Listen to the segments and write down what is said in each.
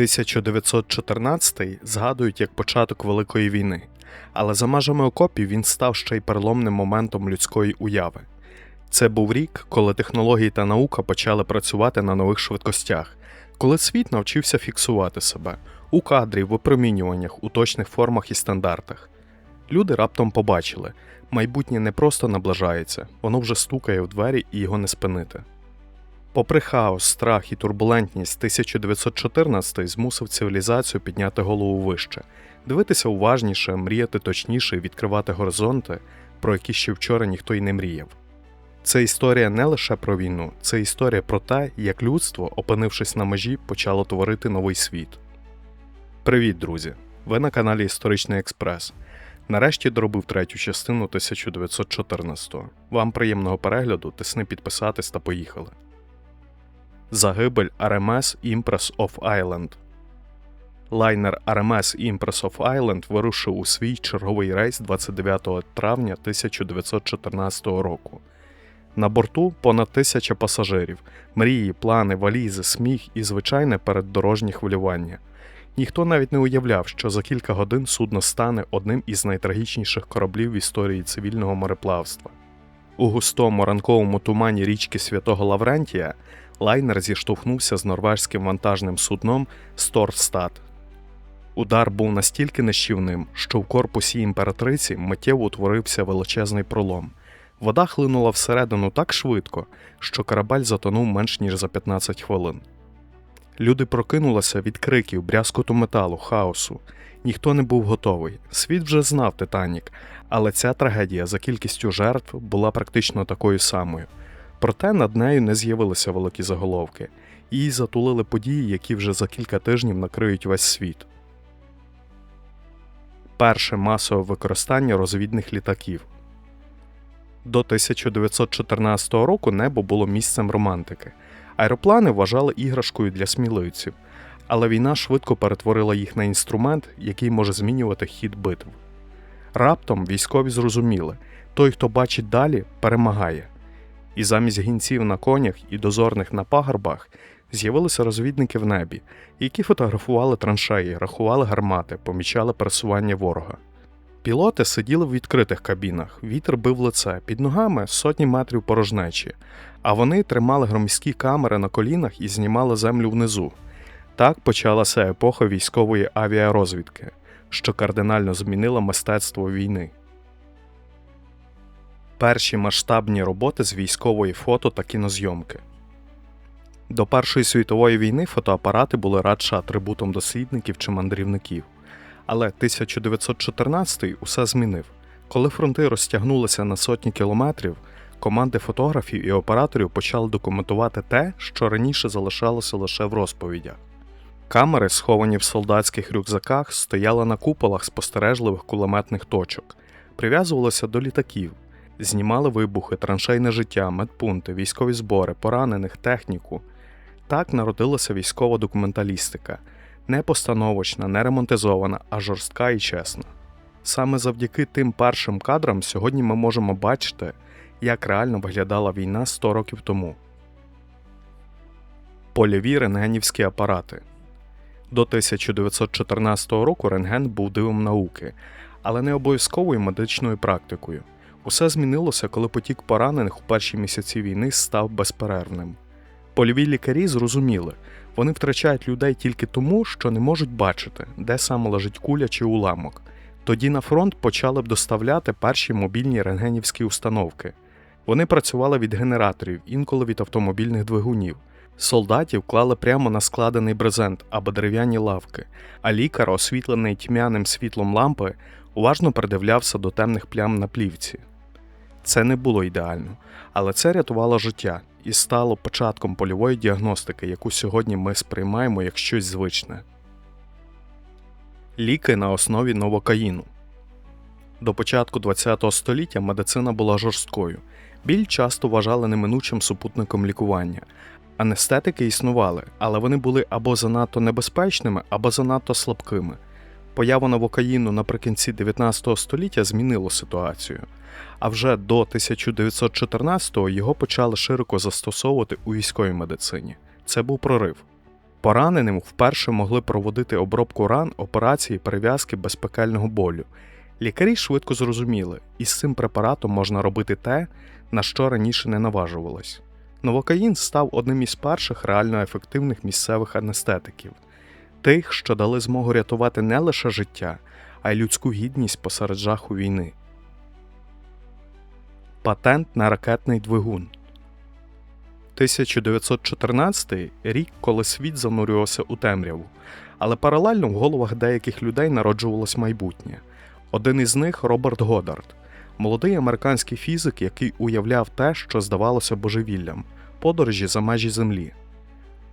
1914 згадують як початок Великої війни, але за межами окопів він став ще й переломним моментом людської уяви. Це був рік, коли технології та наука почали працювати на нових швидкостях, коли світ навчився фіксувати себе у кадрі, випромінюваннях, у точних формах і стандартах. Люди раптом побачили, майбутнє не просто наближається, воно вже стукає в двері і його не спинити. Попри хаос, страх і турбулентність, 1914 змусив цивілізацію підняти голову вище, дивитися уважніше, мріяти точніше відкривати горизонти, про які ще вчора ніхто й не мріяв. Це історія не лише про війну, це історія про те, як людство, опинившись на межі, почало творити новий світ. Привіт, друзі! Ви на каналі Історичний Експрес. Нарешті доробив третю частину 1914-го. Вам приємного перегляду, тисни підписатись та поїхали. Загибель RMS Impress of Island Лайнер RMS Impress of Island вирушив у свій черговий рейс 29 травня 1914 року. На борту понад тисяча пасажирів, мрії, плани, валізи, сміх і звичайне переддорожнє хвилювання. Ніхто навіть не уявляв, що за кілька годин судно стане одним із найтрагічніших кораблів в історії цивільного мореплавства. У густому ранковому тумані річки Святого Лаврентія лайнер зіштовхнувся з норвежським вантажним судном Сторстад. Удар був настільки нищівним, що в корпусі імператриці миттєво утворився величезний пролом. Вода хлинула всередину так швидко, що корабель затонув менш ніж за 15 хвилин. Люди прокинулися від криків, брязкоту металу, хаосу. Ніхто не був готовий. Світ вже знав Титанік, але ця трагедія за кількістю жертв була практично такою самою. Проте над нею не з'явилися великі заголовки, її затулили події, які вже за кілька тижнів накриють весь світ. Перше масове використання розвідних літаків. До 1914 року небо було місцем романтики. Аероплани вважали іграшкою для сміливців, але війна швидко перетворила їх на інструмент, який може змінювати хід битв. Раптом військові зрозуміли той, хто бачить далі, перемагає. І замість гінців на конях і дозорних на пагорбах з'явилися розвідники в небі, які фотографували траншеї, рахували гармати, помічали пересування ворога. Пілоти сиділи в відкритих кабінах, вітер бив лице, під ногами сотні метрів порожнечі, а вони тримали громіські камери на колінах і знімали землю внизу. Так почалася епоха військової авіарозвідки, що кардинально змінила мистецтво війни. Перші масштабні роботи з військової фото та кінозйомки. До Першої світової війни фотоапарати були радше атрибутом дослідників чи мандрівників. Але 1914 усе змінив. Коли фронти розтягнулися на сотні кілометрів, команди фотографів і операторів почали документувати те, що раніше залишалося лише в розповідях. Камери, сховані в солдатських рюкзаках, стояли на куполах спостережливих кулеметних точок, прив'язувалися до літаків, знімали вибухи, траншейне життя, медпункти, військові збори, поранених, техніку. Так народилася військова документалістика не постановочна, не ремонтизована, а жорстка і чесна. Саме завдяки тим першим кадрам сьогодні ми можемо бачити, як реально виглядала війна 100 років тому. Польові рентгенівські апарати до 1914 року рентген був дивом науки, але не обов'язковою медичною практикою. Усе змінилося, коли потік поранених у перші місяці війни став безперервним. Польові лікарі зрозуміли, вони втрачають людей тільки тому, що не можуть бачити, де саме лежить куля чи уламок. Тоді на фронт почали б доставляти перші мобільні рентгенівські установки. Вони працювали від генераторів, інколи від автомобільних двигунів. Солдатів клали прямо на складений брезент або дерев'яні лавки, а лікар, освітлений тьмяним світлом лампи, уважно придивлявся до темних плям на плівці. Це не було ідеально, але це рятувало життя і стало початком польової діагностики, яку сьогодні ми сприймаємо як щось звичне. Ліки на основі новокаїну. До початку ХХ століття медицина була жорсткою. Біль часто вважали неминучим супутником лікування. Анестетики існували, але вони були або занадто небезпечними, або занадто слабкими. Поява новокаїну наприкінці 19 століття змінило ситуацію а вже до 1914-го його почали широко застосовувати у військовій медицині. Це був прорив. Пораненим вперше могли проводити обробку ран, операції, перев'язки без пекельного болю. Лікарі швидко зрозуміли, із цим препаратом можна робити те, на що раніше не наважувалось. Новокаїн став одним із перших реально ефективних місцевих анестетиків, тих, що дали змогу рятувати не лише життя, а й людську гідність посеред жаху війни. Патент на ракетний двигун 1914 рік, коли світ занурювався у темряву, але паралельно в головах деяких людей народжувалось майбутнє. Один із них Роберт Годдард, молодий американський фізик, який уявляв те, що здавалося божевіллям подорожі за межі землі.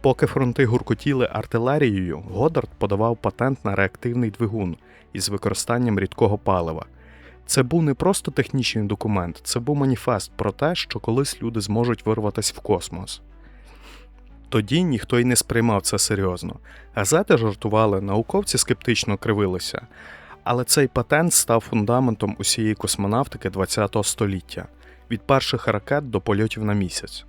Поки фронти гуркотіли артилерією, Годдард подавав патент на реактивний двигун із використанням рідкого палива. Це був не просто технічний документ, це був маніфест про те, що колись люди зможуть вирватися в космос. Тоді ніхто й не сприймав це серйозно. Газети жартували, науковці скептично кривилися. Але цей патент став фундаментом усієї космонавтики ХХ століття від перших ракет до польотів на місяць.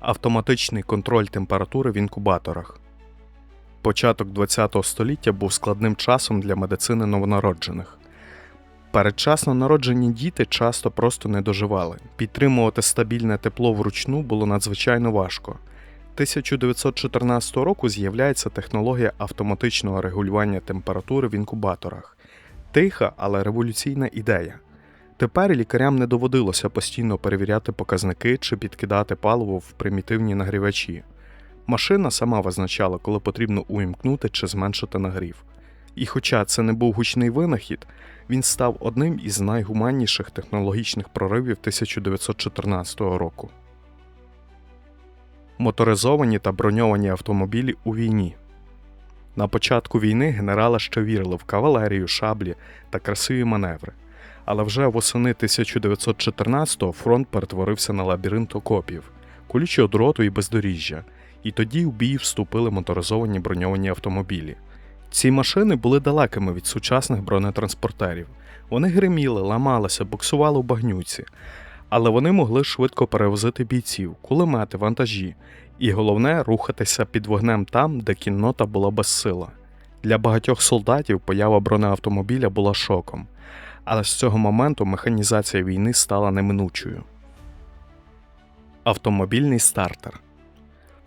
Автоматичний контроль температури в інкубаторах. Початок ХХ століття був складним часом для медицини новонароджених. Передчасно народжені діти часто просто не доживали. Підтримувати стабільне тепло вручну було надзвичайно важко. 1914 року з'являється технологія автоматичного регулювання температури в інкубаторах. Тиха, але революційна ідея. Тепер лікарям не доводилося постійно перевіряти показники чи підкидати паливо в примітивні нагрівачі. Машина сама визначала, коли потрібно уімкнути чи зменшити нагрів. І хоча це не був гучний винахід, він став одним із найгуманніших технологічних проривів 1914 року. Моторизовані та броньовані автомобілі у війні. На початку війни генерали ще вірили в кавалерію, шаблі та красиві маневри. Але вже восени 1914-го фронт перетворився на лабіринт окопів, колючого дроту і бездоріжжя, і тоді в бій вступили моторизовані броньовані автомобілі. Ці машини були далекими від сучасних бронетранспортерів. Вони гриміли, ламалися, буксували у багнюці, але вони могли швидко перевозити бійців, кулемети, вантажі, і головне рухатися під вогнем там, де кіннота була безсила. Для багатьох солдатів поява бронеавтомобіля була шоком, але з цього моменту механізація війни стала неминучою. Автомобільний стартер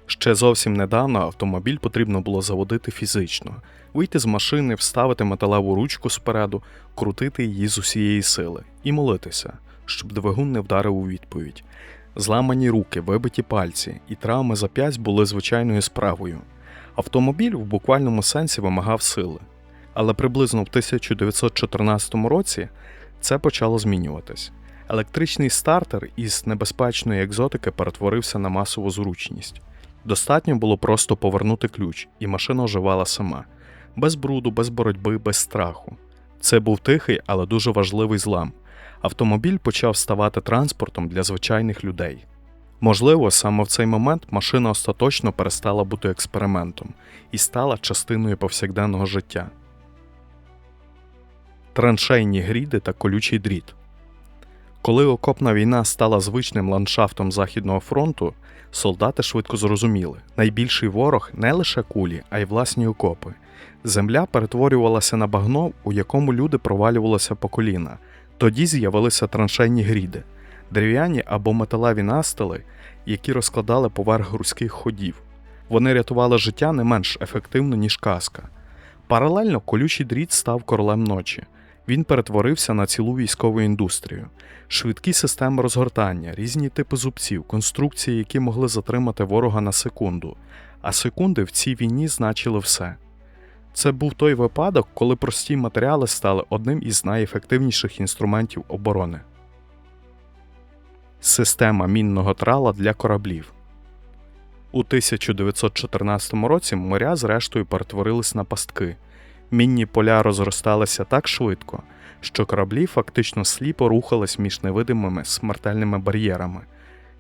Ще зовсім недавно автомобіль потрібно було заводити фізично, вийти з машини, вставити металеву ручку спереду, крутити її з усієї сили і молитися, щоб двигун не вдарив у відповідь. Зламані руки, вибиті пальці і травми зап'ять були звичайною справою. Автомобіль в буквальному сенсі вимагав сили. Але приблизно в 1914 році це почало змінюватись. Електричний стартер із небезпечної екзотики перетворився на масову зручність. Достатньо було просто повернути ключ, і машина оживала сама, без бруду, без боротьби, без страху. Це був тихий, але дуже важливий злам. Автомобіль почав ставати транспортом для звичайних людей. Можливо, саме в цей момент машина остаточно перестала бути експериментом і стала частиною повсякденного життя. Траншейні гріди та колючий дріт. Коли окопна війна стала звичним ландшафтом Західного фронту, солдати швидко зрозуміли, найбільший ворог не лише кулі, а й власні окопи. Земля перетворювалася на багно, у якому люди провалювалися по коліна. Тоді з'явилися траншейні гріди, дерев'яні або металеві настили, які розкладали поверх грузьких ходів. Вони рятували життя не менш ефективно, ніж каска. Паралельно колючий дріт став королем ночі. Він перетворився на цілу військову індустрію, швидкі системи розгортання, різні типи зубців, конструкції, які могли затримати ворога на секунду, а секунди в цій війні значили все. Це був той випадок, коли прості матеріали стали одним із найефективніших інструментів оборони. Система мінного трала для кораблів. У 1914 році моря зрештою перетворились на пастки. Мінні поля розросталися так швидко, що кораблі фактично сліпо рухались між невидимими смертельними бар'єрами.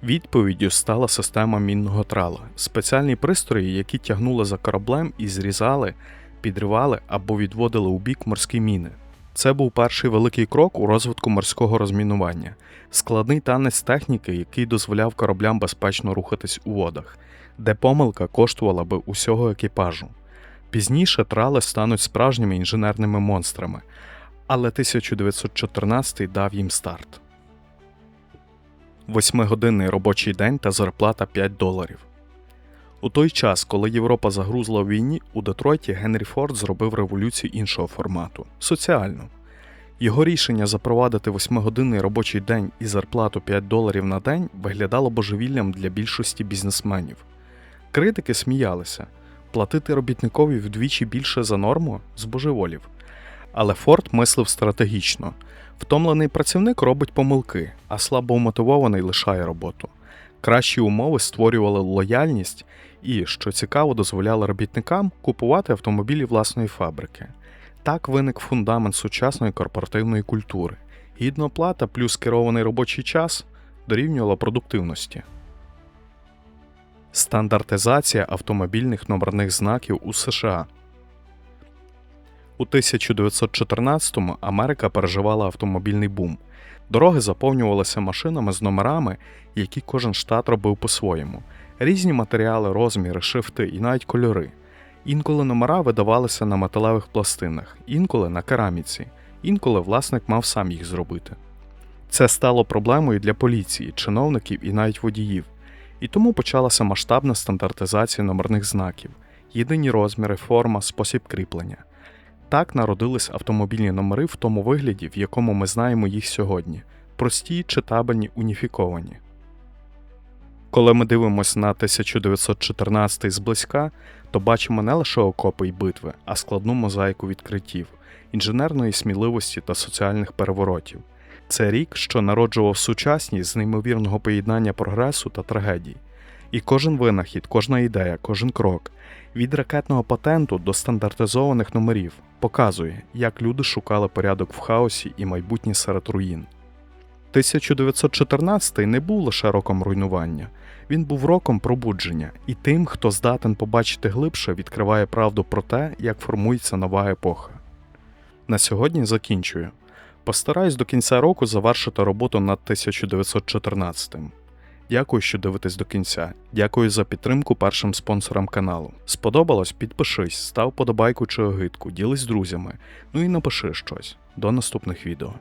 Відповіддю стала система мінного трала, спеціальні пристрої, які тягнули за кораблем і зрізали, підривали або відводили у бік морські міни. Це був перший великий крок у розвитку морського розмінування, складний танець техніки, який дозволяв кораблям безпечно рухатись у водах. де помилка коштувала би усього екіпажу. Пізніше трали стануть справжніми інженерними монстрами, але 1914 дав їм старт. Восьмигодинний робочий день та зарплата 5 доларів. У той час, коли Європа загрузла у війні, у Детройті Генрі Форд зробив революцію іншого формату соціальну. Його рішення запровадити восьмигодинний робочий день і зарплату 5 доларів на день виглядало божевіллям для більшості бізнесменів. Критики сміялися платити робітникові вдвічі більше за норму з божеволів. Але Форд мислив стратегічно. Втомлений працівник робить помилки, а слабо мотивований лишає роботу. Кращі умови створювали лояльність і, що цікаво, дозволяли робітникам купувати автомобілі власної фабрики. Так виник фундамент сучасної корпоративної культури. Гідна оплата плюс керований робочий час дорівнювала продуктивності. Стандартизація автомобільних номерних знаків у США. У 1914-му Америка переживала автомобільний бум. Дороги заповнювалися машинами з номерами, які кожен штат робив по-своєму. Різні матеріали, розміри, шрифти і навіть кольори. Інколи номера видавалися на металевих пластинах, інколи на кераміці, інколи власник мав сам їх зробити. Це стало проблемою для поліції, чиновників і навіть водіїв. І тому почалася масштабна стандартизація номерних знаків, єдині розміри, форма, спосіб кріплення. Так народились автомобільні номери в тому вигляді, в якому ми знаємо їх сьогодні прості, читабельні, уніфіковані. Коли ми дивимося на 1914 зблизька, то бачимо не лише окопи й битви, а складну мозаїку відкриттів, інженерної сміливості та соціальних переворотів. Це рік, що народжував сучасність з неймовірного поєднання прогресу та трагедій. І кожен винахід, кожна ідея, кожен крок від ракетного патенту до стандартизованих номерів показує, як люди шукали порядок в хаосі і майбутнє серед руїн. 1914 не був лише роком руйнування, він був роком пробудження, і тим, хто здатен побачити глибше, відкриває правду про те, як формується нова епоха. На сьогодні закінчую. Постараюсь до кінця року завершити роботу над 1914. Дякую, що дивитесь до кінця. Дякую за підтримку першим спонсорам каналу. Сподобалось? Підпишись, став подобайку чи огидку, ділись з друзями. Ну і напиши щось. До наступних відео.